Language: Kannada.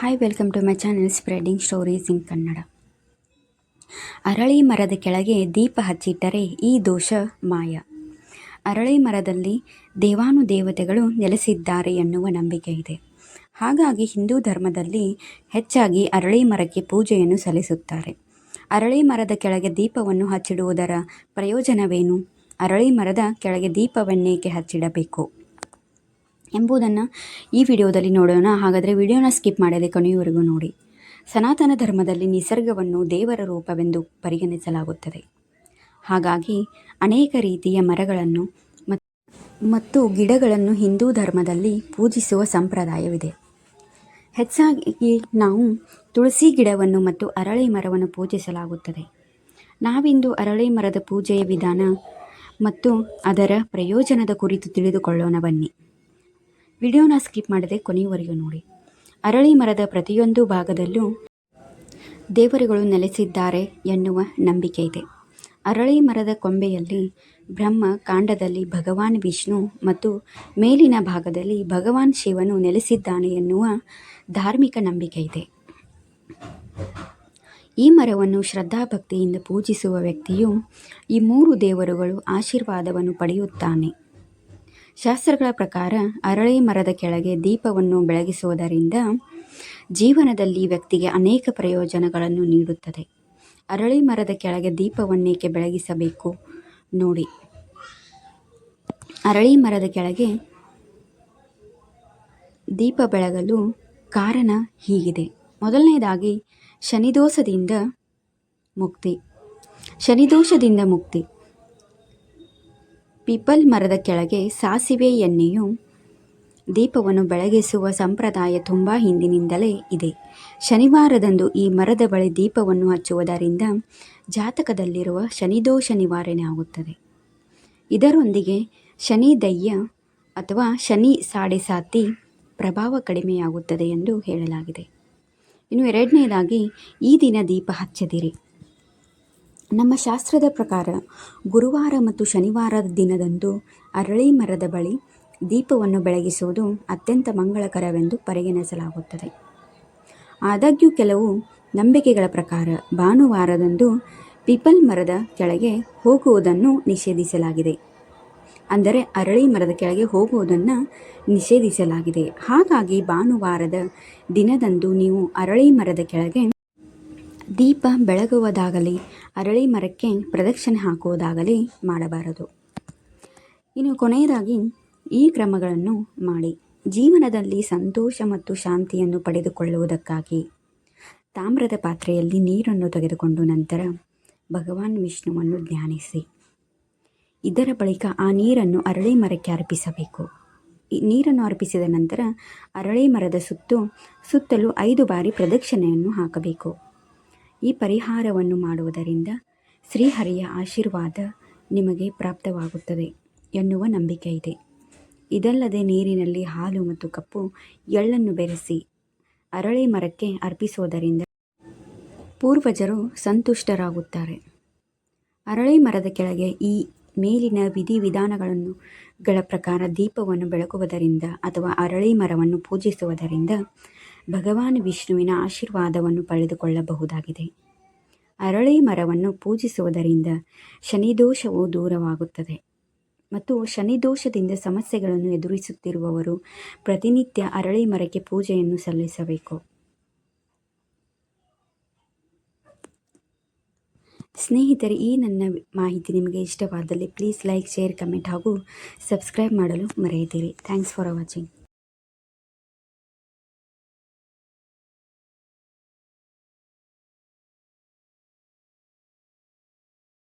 Hi welcome to my channel spreading stories in Kannada ಅರಳಿ ಮರದ ಕೆಳಗೆ ದೀಪ ಹಚ್ಚಿಟ್ಟರೆ ಈ ದೋಷ ಮಾಯ. ಅರಳಿ ಮರದಲ್ಲಿ ದೇವಾನುದೇವತೆಗಳು ನೆಲೆಸಿದ್ದಾರೆ ಎನ್ನುವ ನಂಬಿಕೆ ಇದೆ. ಹಾಗಾಗಿ ಹಿಂದೂ ಧರ್ಮದಲ್ಲಿ ಹೆಚ್ಚಾಗಿ ಅರಳಿ ಮರಕ್ಕೆ ಪೂಜೆಯನ್ನು ಸಲ್ಲಿಸುತ್ತಾರೆ. ಅರಳಿ ಮರದ ಕೆಳಗೆ ದೀಪವನ್ನು ಹಚ್ಚಿಡುವುದರ ಪ್ರಯೋಜನವೇನು? ಅರಳಿ ಮರದ ಕೆಳಗೆ ದೀಪವನ್ನೇಕೆ ಹಚ್ಚಿಡಬೇಕು? ಎಂಬುದನ್ನು ಈ ವಿಡಿಯೋದಲ್ಲಿ ನೋಡೋಣ. ಹಾಗಾದರೆ ವಿಡಿಯೋನ ಸ್ಕಿಪ್ ಮಾಡದೆ ಕೊನೆಯವರೆಗೂ ನೋಡಿ. ಸನಾತನ ಧರ್ಮದಲ್ಲಿ ನಿಸರ್ಗವನ್ನು ದೇವರ ರೂಪವೆಂದು ಪರಿಗಣಿಸಲಾಗುತ್ತದೆ. ಹಾಗಾಗಿ ಅನೇಕ ರೀತಿಯ ಮರಗಳನ್ನು ಮತ್ತು ಗಿಡಗಳನ್ನು ಹಿಂದೂ ಧರ್ಮದಲ್ಲಿ ಪೂಜಿಸುವ ಸಂಪ್ರದಾಯವಿದೆ. ಹೆಚ್ಚಾಗಿ ನಾವು ತುಳಸಿ ಗಿಡವನ್ನು ಮತ್ತು ಅರಳಿ ಮರವನ್ನು ಪೂಜಿಸಲಾಗುತ್ತದೆ. ನಾವಿಂದು ಅರಳಿ ಮರದ ಪೂಜೆಯ ವಿಧಾನ ಮತ್ತು ಅದರ ಪ್ರಯೋಜನದ ಕುರಿತು ತಿಳಿದುಕೊಳ್ಳೋಣ ಬನ್ನಿ. ವಿಡಿಯೋನ ಸ್ಕಿಪ್ ಮಾಡದೆ ಕೊನೆಯವರೆಗೂ ನೋಡಿ. ಅರಳಿ ಮರದ ಪ್ರತಿಯೊಂದು ಭಾಗದಲ್ಲೂ ದೇವರುಗಳು ನೆಲೆಸಿದ್ದಾರೆ ಎನ್ನುವ ನಂಬಿಕೆ ಇದೆ. ಅರಳಿ ಮರದ ಕೊಂಬೆಯಲ್ಲಿ ಬ್ರಹ್ಮ ಕಾಂಡದಲ್ಲಿ ಭಗವಾನ್ ವಿಷ್ಣು ಮತ್ತು ಮೇಲಿನ ಭಾಗದಲ್ಲಿ ಭಗವಾನ್ ಶಿವನು ನೆಲೆಸಿದ್ದಾನೆ ಎನ್ನುವ ಧಾರ್ಮಿಕ ನಂಬಿಕೆ ಇದೆ. ಈ ಮರವನ್ನು ಶ್ರದ್ಧಾಭಕ್ತಿಯಿಂದ ಪೂಜಿಸುವ ವ್ಯಕ್ತಿಯು ಈ ಮೂರು ದೇವರುಗಳು ಆಶೀರ್ವಾದವನ್ನು ಪಡೆಯುತ್ತಾನೆ. ಶಾಸ್ತ್ರಗಳ ಪ್ರಕಾರ ಅರಳಿ ಮರದ ಕೆಳಗೆ ದೀಪವನ್ನು ಬೆಳಗಿಸುವುದರಿಂದ ಜೀವನದಲ್ಲಿ ವ್ಯಕ್ತಿಗೆ ಅನೇಕ ಪ್ರಯೋಜನಗಳನ್ನು ನೀಡುತ್ತದೆ. ಅರಳಿ ಮರದ ಕೆಳಗೆ ದೀಪವನ್ನೇಕೆ ಬೆಳಗಿಸಬೇಕು? ನೋಡಿ. ಅರಳಿ ಮರದ ಕೆಳಗೆ ದೀಪ ಬೆಳಗಲು ಕಾರಣ ಹೀಗಿದೆ. ಮೊದಲನೇದಾಗಿ, ಶನಿದೋಷದಿಂದ ಮುಕ್ತಿ. ಶನಿದೋಷದಿಂದ ಮುಕ್ತಿ. ಪೀಪಲ್ ಮರದ ಕೆಳಗೆ ಸಾಸಿವೆ ಎಣ್ಣೆಯು ದೀಪವನ್ನು ಬೆಳಗಿಸುವ ಸಂಪ್ರದಾಯ ತುಂಬ ಹಿಂದಿನಿಂದಲೇ ಇದೆ. ಶನಿವಾರದಂದು ಈ ಮರದ ಬಳಿ ದೀಪವನ್ನು ಹಚ್ಚುವುದರಿಂದ ಜಾತಕದಲ್ಲಿರುವ ಶನಿದೋಷ ನಿವಾರಣೆ ಆಗುತ್ತದೆ. ಇದರೊಂದಿಗೆ ಶನಿ ದಯ್ಯ ಅಥವಾ ಶನಿ ಸಾಡೆ ಸಾತಿ ಪ್ರಭಾವ ಕಡಿಮೆಯಾಗುತ್ತದೆ ಎಂದು ಹೇಳಲಾಗಿದೆ. ಇನ್ನು ಎರಡನೇದಾಗಿ, ಈ ದಿನ ದೀಪ ಹಚ್ಚದಿರಿ. ನಮ್ಮ ಶಾಸ್ತ್ರದ ಪ್ರಕಾರ ಗುರುವಾರ ಮತ್ತು ಶನಿವಾರದ ದಿನದಂದು ಅರಳಿ ಮರದ ಬಳಿ ದೀಪವನ್ನು ಬೆಳಗಿಸುವುದು ಅತ್ಯಂತ ಮಂಗಳಕರವೆಂದು ಪರಿಗಣಿಸಲಾಗುತ್ತದೆ. ಆದಾಗ್ಯೂ ಕೆಲವು ನಂಬಿಕೆಗಳ ಪ್ರಕಾರ ಭಾನುವಾರದಂದು ಪೀಪಲ್ ಮರದ ಕೆಳಗೆ ಹೋಗುವುದನ್ನು ನಿಷೇಧಿಸಲಾಗಿದೆ. ಅಂದರೆ ಅರಳಿ ಮರದ ಕೆಳಗೆ ಹೋಗುವುದನ್ನು ನಿಷೇಧಿಸಲಾಗಿದೆ. ಹಾಗಾಗಿ ಭಾನುವಾರದ ದಿನದಂದು ನೀವು ಅರಳಿ ಮರದ ಕೆಳಗೆ ದೀಪ ಬೆಳಗುವುದಾಗಲಿ ಅರಳಿ ಮರಕ್ಕೆ ಪ್ರದಕ್ಷಿಣೆ ಹಾಕುವುದಾಗಲಿ ಮಾಡಬಾರದು. ಇನ್ನು ಕೊನೆಯದಾಗಿ ಈ ಕ್ರಮಗಳನ್ನು ಮಾಡಿ. ಜೀವನದಲ್ಲಿ ಸಂತೋಷ ಮತ್ತು ಶಾಂತಿಯನ್ನು ಪಡೆದುಕೊಳ್ಳುವುದಕ್ಕಾಗಿ ತಾಮ್ರದ ಪಾತ್ರೆಯಲ್ಲಿ ನೀರನ್ನು ತೆಗೆದುಕೊಂಡು ನಂತರ ಭಗವಾನ್ ವಿಷ್ಣುವನ್ನು ಧ್ಯಾನಿಸಿ. ಇದರ ಬಳಿಕ ಆ ನೀರನ್ನು ಅರಳಿ ಮರಕ್ಕೆ ಅರ್ಪಿಸಬೇಕು. ಈ ನೀರನ್ನು ಅರ್ಪಿಸಿದ ನಂತರ ಅರಳಿ ಮರದ ಸುತ್ತು ಸುತ್ತಲೂ ಐದು ಬಾರಿ ಪ್ರದಕ್ಷಿಣೆಯನ್ನು ಹಾಕಬೇಕು. ಈ ಪರಿಹಾರವನ್ನು ಮಾಡುವುದರಿಂದ ಶ್ರೀಹರಿಯ ಆಶೀರ್ವಾದ ನಿಮಗೆ ಪ್ರಾಪ್ತವಾಗುತ್ತದೆ ಎನ್ನುವ ನಂಬಿಕೆ ಇದೆ. ಇದಲ್ಲದೆ ನೀರಿನಲ್ಲಿ ಹಾಲು ಮತ್ತು ಕಪ್ಪು ಎಳ್ಳನ್ನು ಬೆರೆಸಿ ಅರಳಿ ಮರಕ್ಕೆ ಅರ್ಪಿಸುವುದರಿಂದ ಪೂರ್ವಜರು ಸಂತುಷ್ಟರಾಗುತ್ತಾರೆ. ಅರಳಿ ಮರದ ಕೆಳಗೆ ಈ ಮೇಲಿನ ವಿಧಿವಿಧಾನಗಳನ್ನು ಗಳ ಪ್ರಕಾರ ದೀಪವನ್ನು ಬೆಳಗುವುದರಿಂದ ಅಥವಾ ಅರಳಿ ಮರವನ್ನು ಪೂಜಿಸುವುದರಿಂದ ಭಗವಾನ್ ವಿಷ್ಣುವಿನ ಆಶೀರ್ವಾದವನ್ನು ಪಡೆದುಕೊಳ್ಳಬಹುದಾಗಿದೆ. ಅರಳಿ ಮರವನ್ನು ಪೂಜಿಸುವುದರಿಂದ ಶನಿದೋಷವು ದೂರವಾಗುತ್ತದೆ. ಮತ್ತು ಶನಿದೋಷದಿಂದ ಸಮಸ್ಯೆಗಳನ್ನು ಎದುರಿಸುತ್ತಿರುವವರು ಪ್ರತಿನಿತ್ಯ ಅರಳಿ ಮರಕ್ಕೆ ಪೂಜೆಯನ್ನು ಸಲ್ಲಿಸಬೇಕು. ಸ್ನೇಹಿತರೆ, ಈ ನನ್ನ ಮಾಹಿತಿ ನಿಮಗೆ ಇಷ್ಟವಾದಲ್ಲಿ ಪ್ಲೀಸ್ ಲೈಕ್, ಶೇರ್, ಕಮೆಂಟ್ ಹಾಗೂ ಸಬ್ಸ್ಕ್ರೈಬ್ ಮಾಡಲು ಮರೆಯದಿರಿ. Thanks for watching.